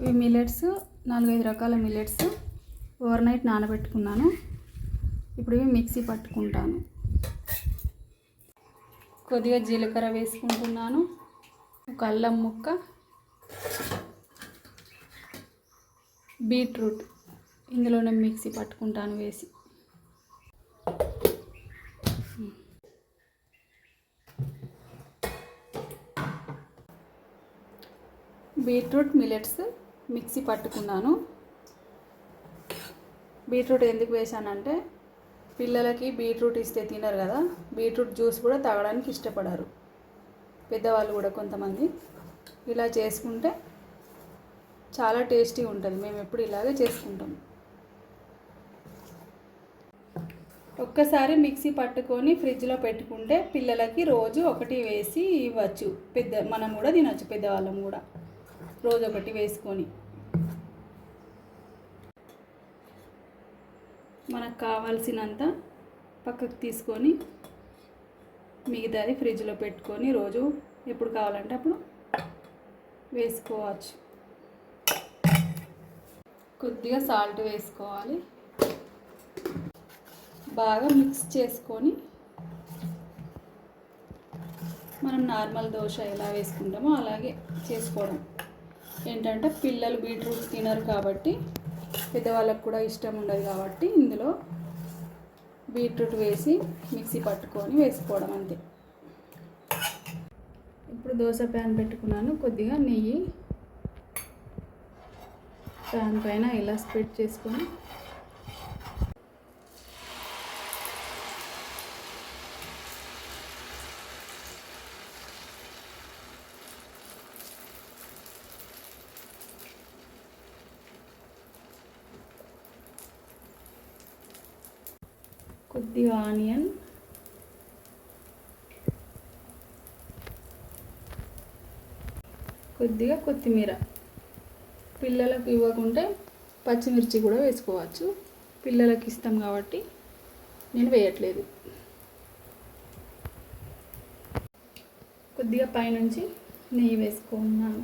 ఇవి మిల్లెట్స్ నాలుగైదు రకాల మిల్లెట్స్ ఓవర్ నైట్ నానబెట్టుకున్నాను. ఇప్పుడు ఇవి మిక్సీ పట్టుకుంటాను. కొద్దిగా జీలకర్ర వేసుకుంటున్నాను. ఒక అల్లం ముక్క బీట్రూట్ ఇందులోనే మిక్సీ పట్టుకుంటాను వేసి. బీట్రూట్ మిల్లెట్స్ మిక్సీ పట్టుకున్నాను. బీట్రూట్ ఎందుకు వేసానంటే పిల్లలకి బీట్రూట్ ఇస్తే తినరు కదా బీట్రూట్ జ్యూస్ కూడా తాగడానికి ఇష్టపడరు. పెద్దవాళ్ళు కూడా కొంతమంది. ఇలా చేసుకుంటే చాలా టేస్టీ ఉంటుంది. మేము ఎప్పుడు ఇలాగే చేసుకుంటాం. ఒక్కసారి మిక్సీ పట్టుకొని ఫ్రిడ్జ్లో పెట్టుకుంటే పిల్లలకి రోజు ఒకటి వేసి ఇవ్వచ్చు. పెద్ద మనం కూడా తినచ్చు పెద్దవాళ్ళం కూడా. రోజు ఒకటి వేసుకొని. మనకు కావాల్సినంత పక్కకు తీసుకొని మిగతాది ఫ్రిడ్జ్లో పెట్టుకొని రోజు ఎప్పుడు కావాలంటే అప్పుడు వేసుకోవచ్చు. కొద్దిగా సాల్ట్ వేసుకోవాలి. బాగా మిక్స్ చేసుకొని మనం నార్మల్ దోశ ఎలా వేసుకుంటామో అలాగే చేసుకోవడం. ఏంటంటే పిల్లలు బీట్రూట్ తినరు కాబట్టి పెద్దవాళ్ళకు కూడా ఇష్టం ఉండదు కాబట్టి ఇందులో బీట్రూట్ వేసి మిక్సీ పట్టుకొని వేసుకోవడం అంతే. ఇప్పుడు దోశ ప్యాన్ పెట్టుకున్నాను. కొద్దిగా నెయ్యి ప్యాన్ పైన ఇలా స్ప్రెడ్ చేసుకొని కొద్దిగా ఆనియన్. కొద్దిగా కొత్తిమీర. పిల్లలకు ఇవ్వకుంటే పచ్చిమిర్చి కూడా వేసుకోవచ్చు. పిల్లలకి ఇష్టం కాబట్టి నేను వేయట్లేదు. కొద్దిగా పైనుంచి నెయ్యి వేసుకున్నాను.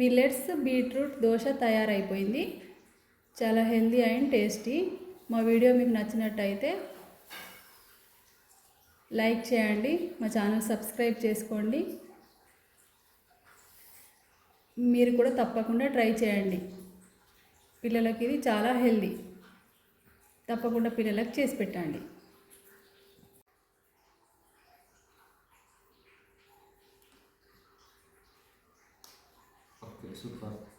మిల్లెట్స్ బీట్రూట్ దోశ తయారైపోయింది. చాలా హెల్దీ అండ్ టేస్టీ. మా వీడియో మీకు నచ్చినట్టయితే లైక్ చేయండి మా ఛానల్ సబ్స్క్రైబ్ చేసుకోండి. మీరు కూడా తప్పకుండా ట్రై చేయండి. పిల్లలకి ఇది చాలా హెల్దీ. తప్పకుండా పిల్లలకు చేసి పెట్టండి. 适合。